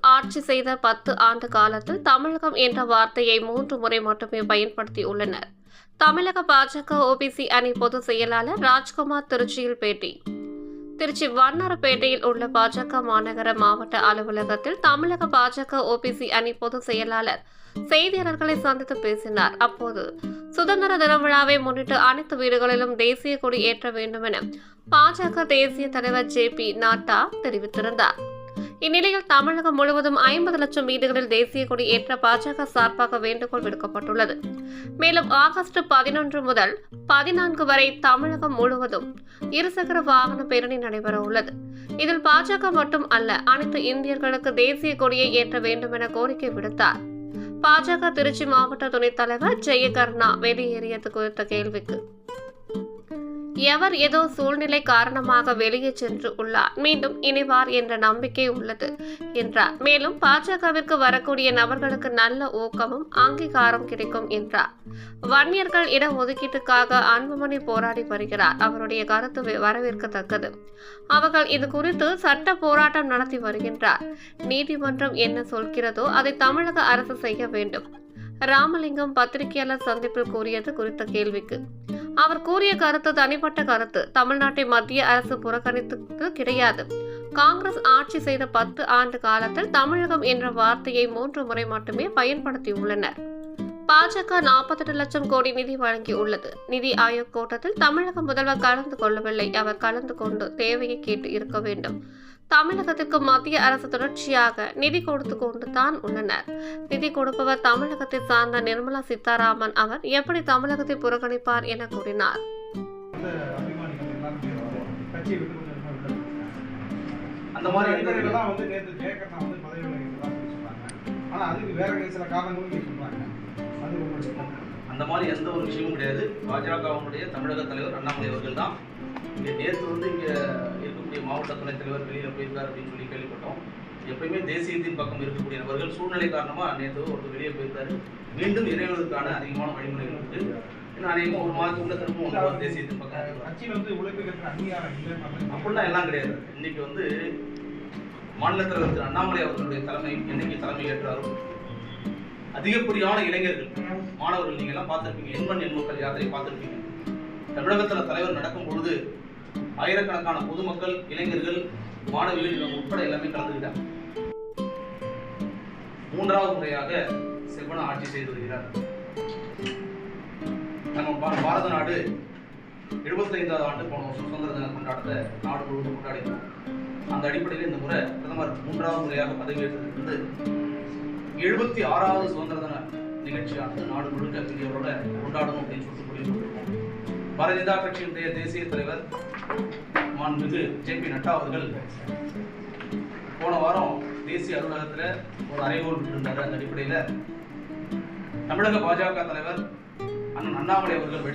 ஆட்சி செய்த பத்து ஆண்டு காலத்தில் தமிழகம் என்ற வார்த்தையை மூன்று முறை மட்டுமே பயன்படுத்தியுள்ளனர். தமிழக பாஜக ஓபிசி அணி பொதுச் செயலாளர் ராஜ்குமார் திருச்சியில் பேட்டி. திருச்சி வண்ணாரப்பேட்டையில் உள்ள பாஜக மாநகர மாவட்ட அலுவலகத்தில் தமிழக பாஜக ஓபிசி அணி பொதுச் செயலாளர் செய்தியாளர்களை சந்தித்து பேசினார். அப்போது சுதந்திர தின விழாவை முன்னிட்டு அனைத்து வீடுகளிலும் தேசிய கொடி ஏற்ற வேண்டும் என பாஜக தேசிய தலைவர் ஜே பி நாட்டா தெரிவித்திருந்தார். இந்நிலையில் தமிழகம் முழுவதும் ஐம்பது லட்சம் வீடுகளில் தேசிய கொடி ஏற்ற பாஜக சார்பாக வேண்டுகோள் விடுக்கப்பட்டுள்ளது. மேலும் ஆகஸ்ட் பதினொன்று முதல் பதினான்கு வரை தமிழகம் முழுவதும் இருசக்கர வாகன பேரணி நடைபெற உள்ளது. இதில் பாஜக மட்டும் அல்ல அனைத்து இந்தியர்களுக்கு தேசிய கொடியை ஏற்ற வேண்டும் என கோரிக்கை விடுத்தார். பாஜக திருச்சி மாவட்ட துணைத் தலைவர் ஜெயகர்ணா வெளியேறியது குறித்த கேள்விக்கு எவர் ஏதோ சூழ்நிலை காரணமாக வெளியே சென்று உள்ளார். மீண்டும் இணைவார் என்ற நம்பிக்கை உள்ளது என்றார். மேலும் பாஜகவிற்கு வரக்கூடிய நபர்களுக்கு நல்ல ஊக்கமும் அங்கீகாரம் கிடைக்கும் என்றார். வன்னியர்கள் இட ஒதுக்கீட்டுக்காக அன்புமணி போராடி வருகிறார். அவருடைய கருத்து வரவேற்கத்தக்கது. அவர்கள் இது குறித்து சட்ட போராட்டம் நடத்தி வருகின்றார். நீதிமன்றம் என்ன சொல்கிறதோ அதை தமிழக அரசு செய்ய வேண்டும். ராமலிங்கம் பத்திரிகையாளர் சந்திப்பில் கூறியது குறித்த கேள்விக்கு அவர் கூறிய கருத்து தனிப்பட்ட கருத்து. தமிழ்நாட்டை மத்திய அரசு புறக்கணித்தது கிடையாது. காங்கிரஸ் ஆட்சி செய்த பத்து ஆண்டு காலத்தில் தமிழகம் என்ற வார்த்தையை மூன்று முறை மட்டுமே பயன்படுத்தியுள்ளனர். பாஜக 48 லட்சம் கோடி நிதி வழங்கியுள்ளது. நிதி ஆயோக் கூட்டத்தில் தமிழக முதல்வர் கலந்து கொள்ளவில்லை. அவர் கலந்து கொண்டு தேவையை கேட்டு இருக்க வேண்டும். தமிழகத்திற்கு மத்திய அரசு தொடர்ச்சியாக நிதி கொடுத்து கொண்டு தான் உள்ளனர். நிதி கொடுப்பவர் தமிழகத்தை சார்ந்த நிர்மலா சீதாராமன் அவர் எப்படி தமிழகத்தை புறக்கணிப்பார் என கூறினார். அந்த மாதிரி தான் வந்து நேற்று ஜெயகர்ணா வந்து பதவி விலகிதான் சொல்லி சொன்னாங்க ஆனா அதுக்கு வேற சில காரணங்களும் சொல்றாங்க அது. அந்த மாதிரி எந்த ஒரு விஷயமும் கிடையாது. பாஜகவுடைய தமிழக தலைவர் அண்ணாமலை அவர்கள் தான். இங்கே நேற்று வந்து இங்கே மாவட்ட துணைத் தலைவர் வெளியில் போயிருக்கார் அப்படின்னு சொல்லி கேள்விப்பட்டோம். எப்பயுமே தேசியத்தின் பக்கம் இருக்கக்கூடிய நபர்கள் சூழ்நிலை காரணமாக நேற்று ஒருத்தர் வெளியே போயிருக்காரு மீண்டும் இறைவனுக்கான அதிகமான வழிமுறைகள் இருக்கு. இன்னும் அநேகமாக ஒரு மாதத்துக்குள்ள திரும்ப வந்து தேசியத்தின் பக்கம். கட்சியில வந்து அங்கீகாரம் இல்லைன்னு அப்படிலாம் எல்லாம் கிடையாது. இன்னைக்கு வந்து மாநில தலைவர் திரு அண்ணாமலை அவர்களுடைய தலைமை என்னைக்கு தலைமை ஏற்றாரோ அதிகப்படியான இளைஞர்கள் மாணவர்கள் நீங்க எல்லாம் பார்த்திருப்பீங்க. எண்மண் எண்மக்கள் யாத்திரை பார்த்திருப்பீங்க. தமிழகத்துல தலைவர் நடக்கும் பொழுது ஆயிரக்கணக்கான பொதுமக்கள் இளைஞர்கள் மாணவிகள் உட்பட எல்லாமே கலந்துகிட்டாங்க. மூன்றாவது முறையாக செவ்வன ஆட்சி செய்து வருகிறார். நம்ம பாரத நாடு எழுபத்தைந்தாவது ஆண்டு போன வருஷம் சுதந்திர தின கொண்டாட்டத்தை நாடு முழுவதும் கொண்டாடினோம். அந்த அடிப்படையில் இந்த முறை பிரதமர் மூன்றாவது முறையாக பதவியேற்றதிலிருந்து எழுபத்தி ஆறாவது சுதந்திர தின நிகழ்ச்சியானது நாடு முழுக்க பெரியவரோட கொண்டாடணும் அப்படின்னு சொல்லிட்டு முடிவு பாரதிய ஜனதா கட்சியினுடைய தேசிய தலைவர் மாண்புமிகு ஜே பி நட்டா அவர்கள். போன வாரம் தேசிய அலுவலகத்தில் ஒரு அறைகோல் விட்டிருந்தார் அந்த அடிப்படையில் தமிழக பாஜக தலைவர் அண்ணன் அண்ணாமலை அவர்கள்